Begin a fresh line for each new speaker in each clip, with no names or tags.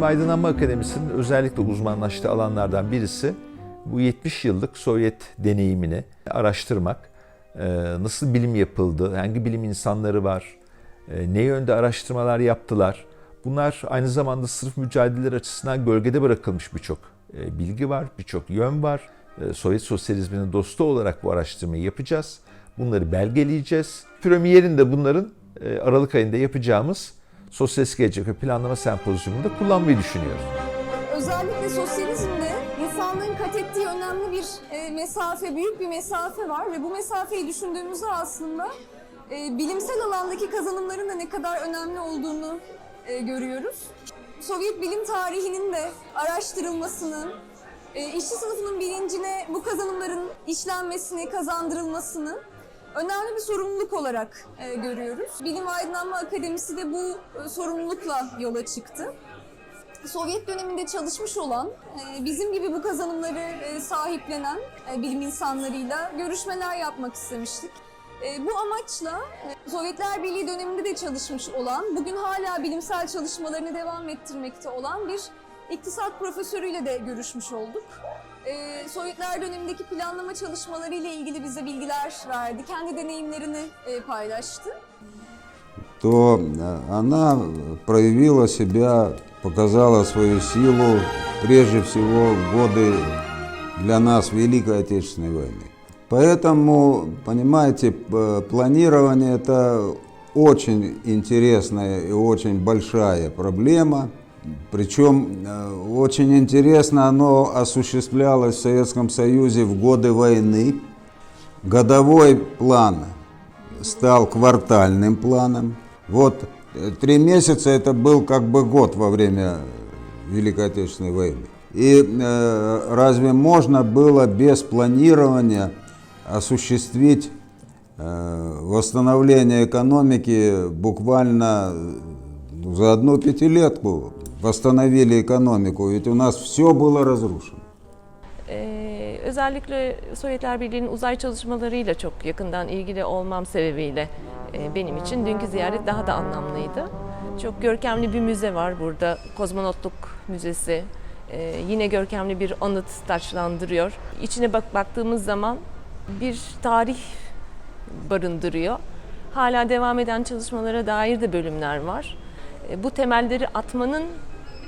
Ve Aydınlanma Akademisi'nin özellikle uzmanlaştığı alanlardan birisi bu 70 yıllık Sovyet deneyimini araştırmak. Ee, Nasıl bilim yapıldı, hangi bilim insanları var, e, ne yönde araştırmalar yaptılar. Bunlar aynı zamanda sırf mücadeleler açısından gölgede bırakılmış birçok e, bilgi var, birçok yön var. E, Sovyet sosyalizminin dostu olarak bu araştırmayı yapacağız. Bunları belgeleyeceğiz. Premierin de bunların Aralık ayında yapacağımız Sosyalist Gelecek ve Planlama Sempozyumunda kullanmayı düşünüyoruz.
Özellikle sosyalizmde insanlığın kat ettiği önemli bir e, mesafe, büyük bir mesafe var ve bu mesafeyi düşündüğümüzde aslında e, bilimsel alandaki kazanımların da ne kadar önemli olduğunu e, görüyoruz. Sovyet bilim tarihinin de araştırılmasını, e, işçi sınıfının bilincine bu kazanımların işlenmesini, kazandırılmasını önemli bir sorumluluk olarak e, görüyoruz. Bilim Aydınlanma Akademisi de bu e, sorumlulukla yola çıktı. Sovyet döneminde çalışmış olan, e, bizim gibi bu kazanımları e, sahiplenen e, bilim insanlarıyla görüşmeler yapmak istemiştik. Bu amaçla Sovyetler Birliği döneminde de çalışmış olan, bugün hala bilimsel çalışmalarını devam ettirmekte olan bir iktisat profesörüyle de görüşmüş olduk. E, Sovyetler dönemindeki planlama çalışmaları ile ilgili bize bilgiler verdi, kendi deneyimlerini e, paylaştı.
то э, она проявила себя, показала свою силу прежде всего в годы для нас Великой Отечественной войны. Поэтому, понимаете, п- планирование это очень интересная и очень большая проблема. Причем э, очень интересно оно осуществлялось в Советском Союзе в годы войны. Годовой план стал квартальным планом. Вот э, три месяца это был как бы год во время Великой Отечественной войны. И э, разве можно было без планирования осуществить э, восстановление экономики буквально э, за одну пятилетку восстановили экономику, ведь у нас все было разрушено.
Ee, özellikle Sovyetler Birliği'nin uzay çalışmalarıyla çok yakından ilgili olmam sebebiyle e, benim için dünkü ziyaret daha da anlamlıydı. Çok görkemli bir müze var burada, Kozmonotluk Müzesi. Ee, yine görkemli bir anıt taçlandırıyor. İçine bak baktığımız zaman bir tarih barındırıyor. Hala devam eden çalışmalara dair de bölümler var. E, Bu temelleri atmanın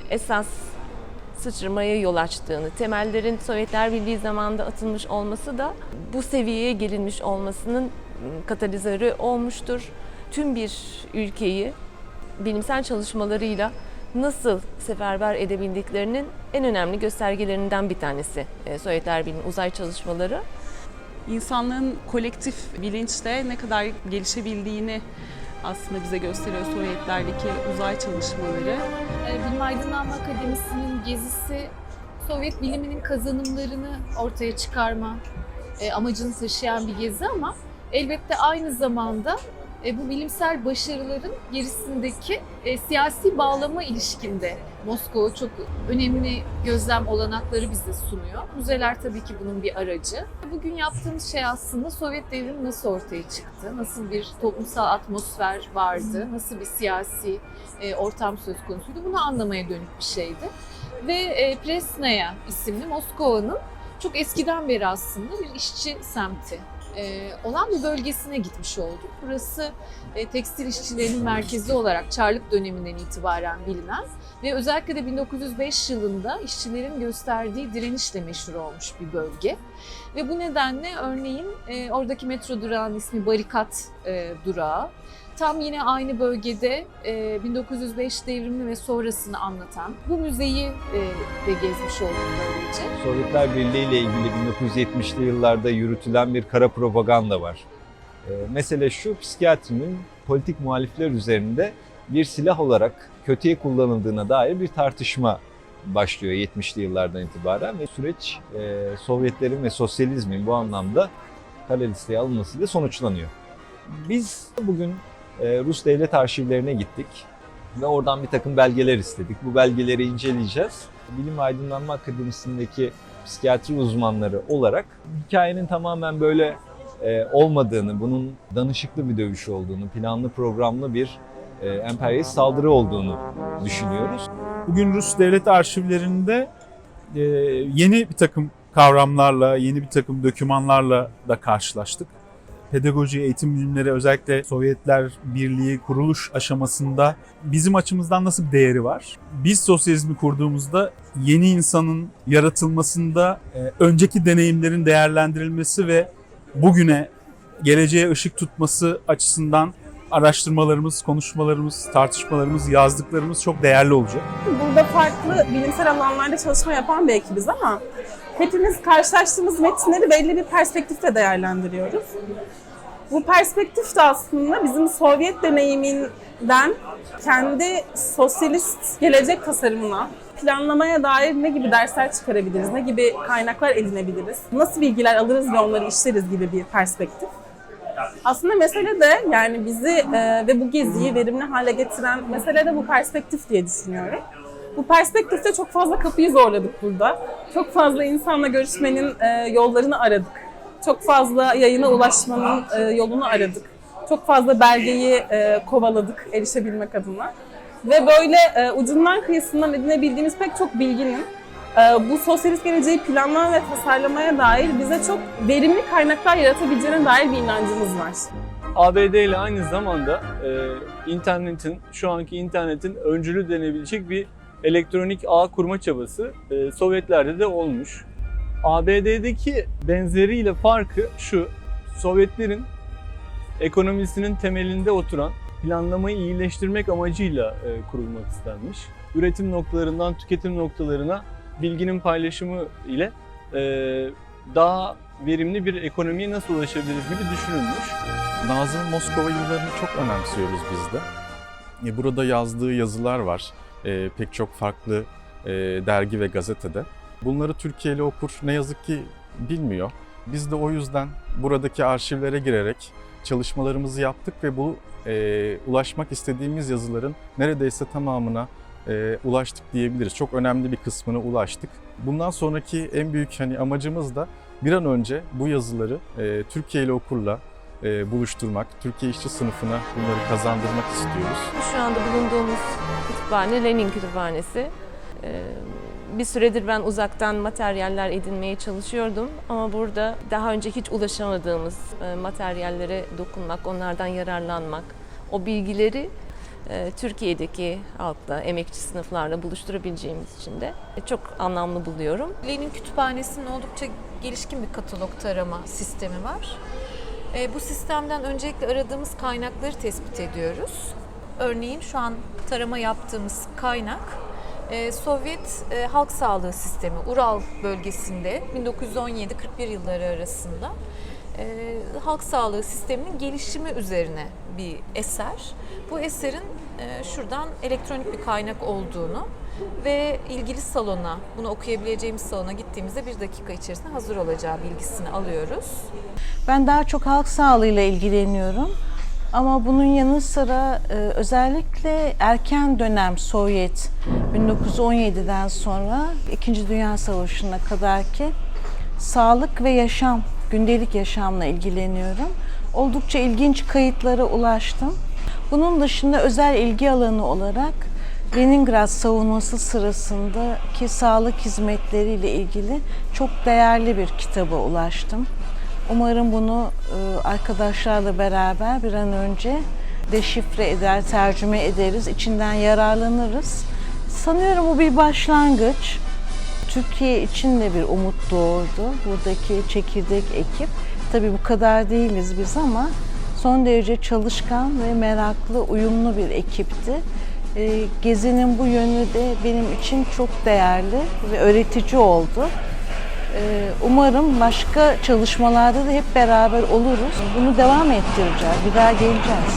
esas sıçramaya yol açtığını, temellerin Sovyetler Birliği zamanında atılmış olması da bu seviyeye gelinmiş olmasının katalizörü olmuştur. Tüm bir ülkeyi bilimsel çalışmalarıyla nasıl seferber edebildiklerinin en önemli göstergelerinden bir tanesi e, Sovyetler Birliği'nin uzay çalışmaları.
İnsanlığın kolektif bilinçle ne kadar gelişebildiğini aslında bize gösteriyor Sovyetlerdeki uzay çalışmaları.
E, Bilim Aydınlanma Akademisi'nin gezisi Sovyet biliminin kazanımlarını ortaya çıkarma e, amacını taşıyan bir gezi ama elbette aynı zamanda e, bu bilimsel başarıların gerisindeki e, siyasi bağlama ilişkinde Moskova çok önemli gözlem olanakları bize sunuyor. Müzeler tabii ki bunun bir aracı. Bugün yaptığımız şey aslında Sovyet devrimi nasıl ortaya çıktı, nasıl bir toplumsal atmosfer vardı, nasıl bir siyasi e, ortam söz konusuydu bunu anlamaya dönük bir şeydi. Ve e, Presnaya isimli Moskova'nın çok eskiden beri aslında bir işçi semti e, olan bölgesine gitmiş olduk. Burası e, tekstil işçilerinin merkezi olarak Çarlık döneminden itibaren bilinen ve özellikle de 1905 yılında işçilerin gösterdiği direnişle meşhur olmuş bir bölge. Ve bu nedenle örneğin e, oradaki metro durağının ismi Barikat e, durağı. Tam yine aynı bölgede e, 1905 devrimini ve sonrasını anlatan bu müzeyi e, de gezmiş olduk böylece.
Sovyetler Birliği ile ilgili 1970'li yıllarda yürütülen bir kara propaganda var. Ee, mesele şu, psikiyatrinin politik muhalifler üzerinde bir silah olarak kötüye kullanıldığına dair bir tartışma başlıyor 70'li yıllardan itibaren ve süreç e, Sovyetlerin ve sosyalizmin bu anlamda kara listeye alınmasıyla sonuçlanıyor. Biz bugün e, Rus devlet arşivlerine gittik ve oradan bir takım belgeler istedik. Bu belgeleri inceleyeceğiz. Bilim Aydınlanma Akademisi'ndeki psikiyatri uzmanları olarak hikayenin tamamen böyle e, olmadığını, bunun danışıklı bir dövüş olduğunu, planlı programlı bir e, emperyalist saldırı olduğunu düşünüyoruz.
Bugün Rus devlet arşivlerinde e, yeni bir takım kavramlarla, yeni bir takım dokümanlarla da karşılaştık. Pedagoji, eğitim bilimleri özellikle Sovyetler Birliği kuruluş aşamasında bizim açımızdan nasıl bir değeri var? Biz sosyalizmi kurduğumuzda yeni insanın yaratılmasında e, önceki deneyimlerin değerlendirilmesi ve bugüne geleceğe ışık tutması açısından araştırmalarımız, konuşmalarımız, tartışmalarımız, yazdıklarımız çok değerli olacak.
Burada farklı bilimsel alanlarda çalışma yapan bir ekibiz ama hepimiz karşılaştığımız metinleri belli bir perspektifle değerlendiriyoruz. Bu perspektif de aslında bizim Sovyet deneyiminden kendi sosyalist gelecek tasarımına, planlamaya dair ne gibi dersler çıkarabiliriz, ne gibi kaynaklar edinebiliriz, nasıl bilgiler alırız ve onları işleriz gibi bir perspektif. Aslında mesele de yani bizi e, ve bu geziyi verimli hale getiren mesele de bu perspektif diye düşünüyorum. Bu perspektifte çok fazla kapıyı zorladık burada. Çok fazla insanla görüşmenin e, yollarını aradık. Çok fazla yayına ulaşmanın e, yolunu aradık. Çok fazla belgeyi e, kovaladık erişebilmek adına. Ve böyle e, ucundan kıyısından edinebildiğimiz pek çok bilginin bu sosyalist geleceği planlama ve tasarlamaya dair bize çok verimli kaynaklar yaratabileceğine dair bir inancımız var.
ABD ile aynı zamanda e, internetin, şu anki internetin öncülü denebilecek bir elektronik ağ kurma çabası e, Sovyetlerde de olmuş. ABD'deki benzeriyle farkı şu, Sovyetlerin ekonomisinin temelinde oturan planlamayı iyileştirmek amacıyla e, kurulmak istenmiş. Üretim noktalarından tüketim noktalarına bilginin paylaşımı ile e, daha verimli bir ekonomiye nasıl ulaşabiliriz gibi düşünülmüş.
Nazım Moskova yıllarını çok önemsiyoruz biz de. E, Burada yazdığı yazılar var. E, pek çok farklı e, dergi ve gazetede. Bunları Türkiye'li okur ne yazık ki bilmiyor. Biz de o yüzden buradaki arşivlere girerek çalışmalarımızı yaptık ve bu e, ulaşmak istediğimiz yazıların neredeyse tamamına e, ulaştık diyebiliriz. Çok önemli bir kısmına ulaştık. Bundan sonraki en büyük hani amacımız da bir an önce bu yazıları e, Türkiye'li okurla e, buluşturmak, Türkiye işçi sınıfına bunları kazandırmak istiyoruz.
Şu anda bulunduğumuz kütüphane Lenin Kütüphanesi. Ee, Bir süredir ben uzaktan materyaller edinmeye çalışıyordum ama burada daha önce hiç ulaşamadığımız e, materyallere dokunmak, onlardan yararlanmak, o bilgileri e, Türkiye'deki halkla, emekçi sınıflarla buluşturabileceğimiz için de çok anlamlı buluyorum.
Lenin Kütüphanesi'nin oldukça gelişkin bir katalog tarama sistemi var. E, bu sistemden öncelikle aradığımız kaynakları tespit ediyoruz. Örneğin şu an tarama yaptığımız kaynak e, Sovyet e, Halk Sağlığı Sistemi Ural bölgesinde 1917-41 yılları arasında e, halk sağlığı sisteminin gelişimi üzerine bir eser. Bu eserin e, şuradan elektronik bir kaynak olduğunu ve ilgili salona, bunu okuyabileceğimiz salona gittiğimizde bir dakika içerisinde hazır olacağı bilgisini alıyoruz.
Ben daha çok halk sağlığıyla ilgileniyorum. Ama bunun yanı sıra e, özellikle erken dönem Sovyet 1917'den sonra İkinci Dünya Savaşı'na kadar ki sağlık ve yaşam, gündelik yaşamla ilgileniyorum. Oldukça ilginç kayıtlara ulaştım. Bunun dışında özel ilgi alanı olarak Leningrad savunması sırasındaki sağlık hizmetleriyle ilgili çok değerli bir kitaba ulaştım. Umarım bunu e, arkadaşlarla beraber bir an önce deşifre eder, tercüme ederiz, içinden yararlanırız. Sanıyorum bu bir başlangıç. Türkiye için de bir umut doğurdu. Buradaki çekirdek ekip. Tabii bu kadar değiliz biz ama son derece çalışkan ve meraklı, uyumlu bir ekipti. E, Gezinin bu yönü de benim için çok değerli ve öğretici oldu. Ee, Umarım başka çalışmalarda da hep beraber oluruz. Bunu devam ettireceğiz. Bir daha geleceğiz.